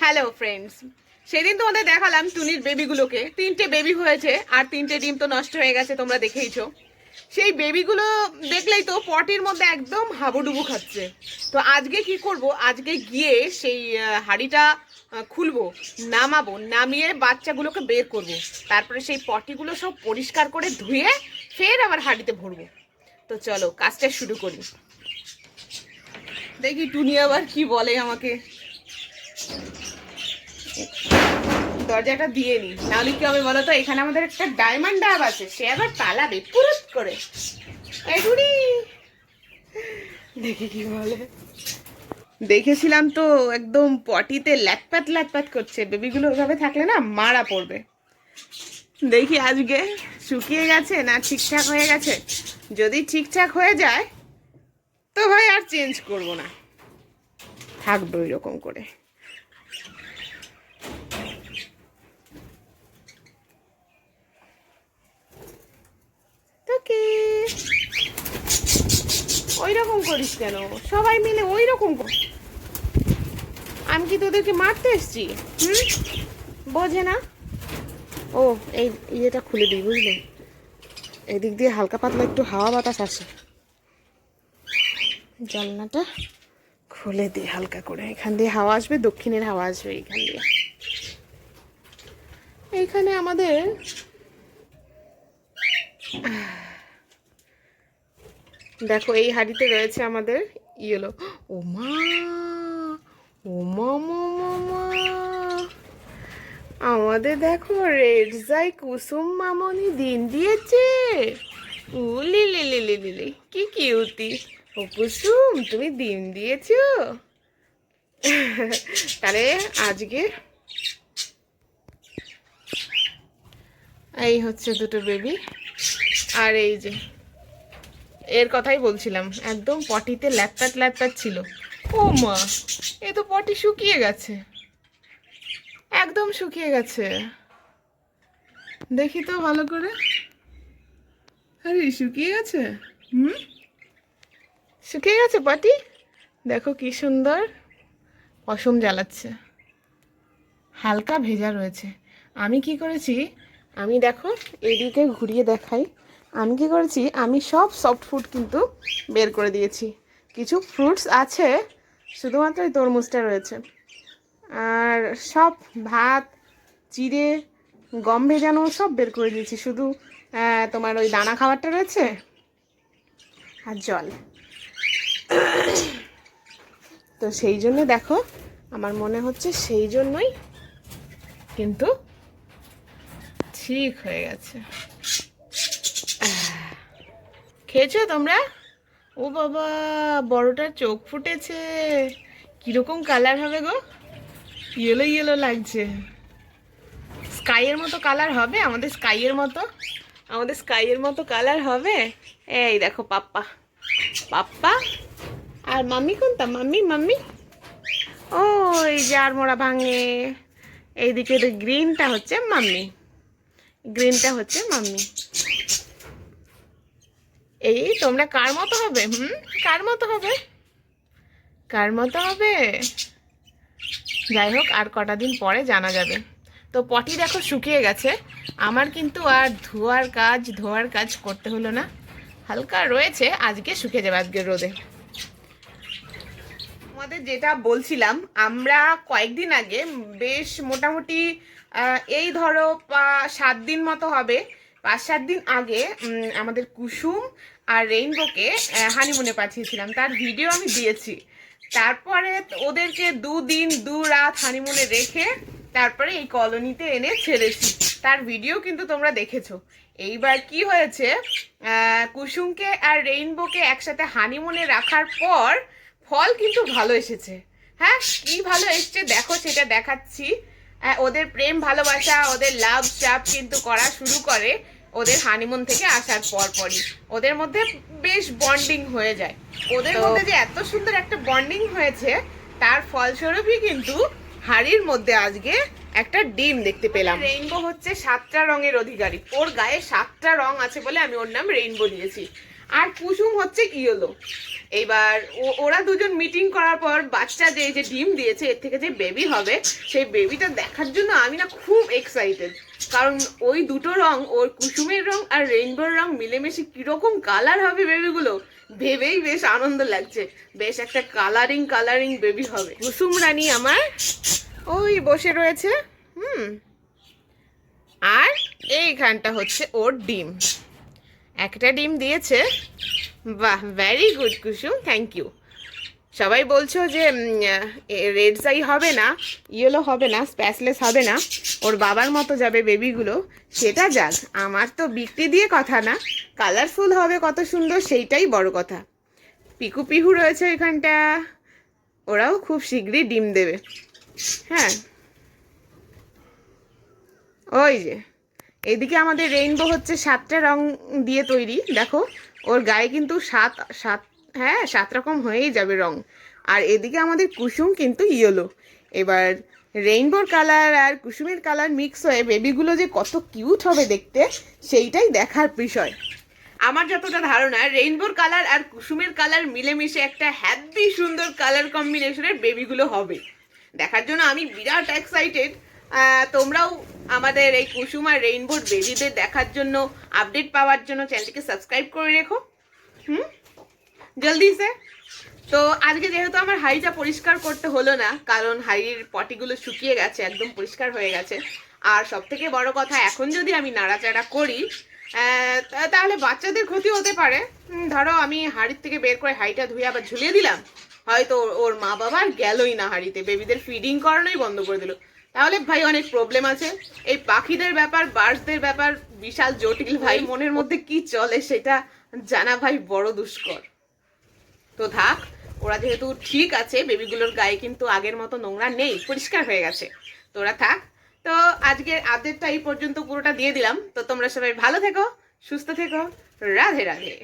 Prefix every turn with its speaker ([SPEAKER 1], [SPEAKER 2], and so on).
[SPEAKER 1] Hello friends সেদিন তোমাদের দেখালাম টুনির বেবিগুলোকে তিনটে বেবি হয়েছে আর তিনটে ডিম তো নষ্ট হয়ে গেছে, তোমরা দেখেইছো। সেই বেবিগুলো দেখলেই তো পটির মধ্যে একদম হাবুডুবু খাচ্ছে। তো আজকে কি করব? আজকে গিয়ে সেই হাঁড়িটা খুলবো, নামাবো, নামিয়ে বাচ্চাগুলোকে বের করব। তারপরে সেই পটিগুলো সব পরিষ্কার করে ধুয়ে ফের আবার হাঁড়িতে ভরবো। তো চলো, কাজটা শুরু করি। দেখি টুনি আবার কি বলে আমাকে। দরজাটা দিয়ে নি। নাহলে কি হবে বলো তো এখানে আমাদের একটা ডায়মন্ড ডাব আছে। সে আবার পালাবে, পুরুত করে। টুনি দেখি কি বলে। দেখেছিলাম তো, একদম পটিতে ল্যাটপ্যাট ল্যাটপ্যাট করছে। বেবিগুলো ওইভাবে থাকলে না মারা পড়বে। দেখি আজকে শুকিয়ে গেছে না ঠিকঠাক হয়ে গেছে? যদি ঠিকঠাক হয়ে যায়, তো ভাই আর চেঞ্জ করব না। থাকবে ওই রকম করে। ওই রকম করিস কেন? সবাই মিলে ওই রকম কর। আমি কি তোদেরকে মারতে এসছি? হুম? বোঝে না? ও এই ইয়েটা খুলে দিই বুঝলে? এদিক দিয়ে হালকা পাতলা একটু হাওয়া বাতাস আসে। জানলাটা খুলে দিই হালকা করে। এখান দিয়ে হাওয়া আসবে দক্ষিণের হাওয়া আসবে এইখান দিয়ে। এইখানে আমাদের দেখো, এই হাড়িতে রয়েছে আমাদের ইয়েলো। ও মা ও মা মা মা মা। আমাদের দেখো, রেড জাই কুসুম মামনি দিন দিয়েছে। উলি লি লি লি লি লি কি কিউটি ও কুসুম, তুমি দিন দিয়েছ। তাহলে আজকে এই হচ্ছে দুটো বেবি আর এই যে এর কথাই বলছিলাম। একদম পটিতে ল্যাপটাট ল্যাপটাট ছিল। ও মা, এ তো পটি শুকিয়ে গেছে। একদম শুকিয়ে গেছে। দেখি তো ভালো করে। আরে, শুকিয়ে গেছে? হুম? শুকিয়ে গেছে পটি? দেখো কি সুন্দর। পশম জ্বালাচ্ছে। হালকা ভেজা রয়েছে। আমি কি করেছি? আমি দেখো এদিকে ঘুরিয়ে দেখাই। আমি কি করেছি? আমি সব সফট ফুড কিন্তু বের করে দিয়েছি। কিছু ফ্রুটস আছে, শুধুমাত্র এই তরমুজটা রয়েছে। আর সব ভাত চিড়ে গম ভেজানো সব বের করে দিয়েছি। শুধু তোমার ওই দানা খাবারটা রয়েছে আর জল। তো সেই জন্য দেখো, আমার মনে হচ্ছে সেই জন্যই কিন্তু ঠিক হয়ে গেছে। খেয়েছো তোমরা? ও বাবা বড়টার চোখ ফুটেছে। কীরকম কালার হবে গো? ইয়েলো ইয়েলো লাগছে। স্কাইয়ের মতো কালার হবে? আমাদের স্কাইয়ের মতো? আমাদের স্কাইয়ের মতো কালার হবে? এই দেখো পাপ্পা। পাপ্পা? আর মাম্মি কোনটা? Mummy mummy? ও এই জার মোড়া ভাঙে। এইদিকে গ্রিনটা হচ্ছে মাম্মি। গ্রিনটা হচ্ছে মাম্মি। এই তোমরা কার মতো হবে? হুম? কার মতো হবে? কার মতো হবে? যাই হোক, আর কটা দিন পরে জানা যাবে। তো পটি দেখো শুকিয়ে গেছে। আমার কিন্তু আর ধোয়ার কাজ ধোয়ার কাজ করতে হলো না। হালকা রয়েছে, আজকে শুকিয়ে যাবে আজকের রোদে। আমাদের যেটা বলছিলাম, আমরা কয়েকদিন আগে বেশ মোটামুটি এই ধরো সাত দিন মতো হবে। পাঁচ সাত দিন আগে আমাদের কুসুম আর রেইনবোকে হানিমুনে পাঠিয়েছিলাম। তার ভিডিও আমি দিয়েছি। তারপরে ওদেরকে দুদিন দু রাত হানিমুনে রেখে তারপরে এই কলোনিতে এনে ছেড়েছি। তার ভিডিও কিন্তু তোমরা দেখেছ। এইবার কি হয়েছে কুসুমকে আর রেইনবোকে একসাথে হানিমুনে রাখার পর ফল কিন্তু ভালো এসেছে। হ্যাঁ কি ভালো এসছে দেখো, সেটা দেখাচ্ছি। ওদের প্রেম ভালোবাসা, ওদের লাভ চাপ কিন্তু করা শুরু করে। ওদের হানিমুন থেকে আসার পর পরই। ওদের মধ্যে বেশ বন্ডিং হয়ে যায়। ওদের মধ্যে যে এত সুন্দর একটা বন্ডিং হয়েছে তার ফলস্বরূপই কিন্তু হাড়ির মধ্যে আজকে একটা ডিম দেখতে পেলাম। রেইনবো হচ্ছে সাতটা রঙের অধিকারী। ওর গায়ে সাতটা রং আছে বলে আমি ওর নাম রেইনবো দিয়েছি। আর কুসুম হচ্ছে ইয়েলো। এইবার ওরা দুজন মিটিং করার পর বাচ্চা যে যে ডিম দিয়েছে, এর থেকে যে বেবি হবে, সেই বেবিটা দেখার জন্য আমি না খুব এক্সাইটেড কারণ ওই দুটো রং, ওর কুসুমের রং আর রেইনবোর রং মিলেমিশে কীরকম কালার হবে বেবিগুলো ভেবেই বেশ আনন্দ লাগছে। বেশ একটা কালারিং কালারিং বেবি হবে। কুসুম রানী আমার, ওই বসে রয়েছে, হুম। আর এইখানটা হচ্ছে ওর ডিম। একটা ডিম দিয়েছে বাহ ভেরি গুড কুসুম থ্যাংক ইউ সবাই বলছো যে রেড সাই হবে না ইয়েলো হবে না স্প্যাসলেস হবে না, ওর বাবার মতো যাবে বেবিগুলো সেটা যাক, আমার তো বিক্রি দিয়ে কথা না কালারফুল হবে কত সুন্দর, সেইটাই বড় কথা। পিকু পিহু রয়েছে এখানটা, ওরাও খুব শীঘ্রই ডিম দেবে। হ্যাঁ। ওই যে, এদিকে আমাদের রেইনবো হচ্ছে সাতটা রং দিয়ে তৈরি, দেখো। ওর গায়ে কিন্তু সাত সাত হ্যাঁ সাত রকম হয়েই যাবে রং। আর এদিকে আমাদের কুসুম কিন্তু ইয়েলো এবার রেইনবোর কালার আর কুসুমের কালার মিক্স হয়ে বেবিগুলো যে কত কিউট হবে দেখতে, সেইটাই দেখার বিষয়। আমার যতটা ধারণা রেইনবোর কালার আর কুসুমের কালার মিলেমিশে একটা হ্যাপি সুন্দর কালার কম্বিনেশনের বেবিগুলো হবে। দেখার জন্য আমি বিরাট এক্সাইটেড তোমরাও আমাদের এই কুসুম আর রেইনবোর বেবিদের দেখার জন্য আপডেট পাওয়ার জন্য চ্যানেলটিকে সাবস্ক্রাইব করে রেখো। হুম? জলদি সে। তো আজকে যেহেতু আমার হাড়িটা পরিষ্কার করতে হলো না, কারণ হাড়ির পটিগুলো শুকিয়ে গেছে, একদম পরিষ্কার হয়ে গেছে। আর সব থেকে বড় কথা, এখন যদি আমি নাড়াচাড়া করি তাহলে বাচ্চাদের ক্ষতি হতে পারে। ধরো আমি হাড়ির থেকে বের করে হাড়িটা ধুয়ে আবার ঝুলিয়ে দিলাম। হয়তো ওর- মা বাবা গেলই না হাড়িতে বেবিদের ফিডিং করানোই বন্ধ করে দিল। তাহলে ভাই অনেক প্রবলেম আছে। এই পাখিদের ব্যাপার বার্ডসদের ব্যাপার বিশাল জটিল ভাই। মনের মধ্যে কি চলে সেটা জানা ভাই বড় দুষ্কর। তো থাক, ওরা যেহেতু ঠিক আছে বেবিগুলোর গায়ে কিন্তু আগের মতো নোংরা নেই, পরিষ্কার হয়ে গেছে। তো ওরা থাক। তো আজকের আপডেটটা এই পর্যন্ত পুরোটা দিয়ে দিলাম। তো তোমরা সবাই ভালো থেকো, সুস্থ থেকো। রাধে রাধে।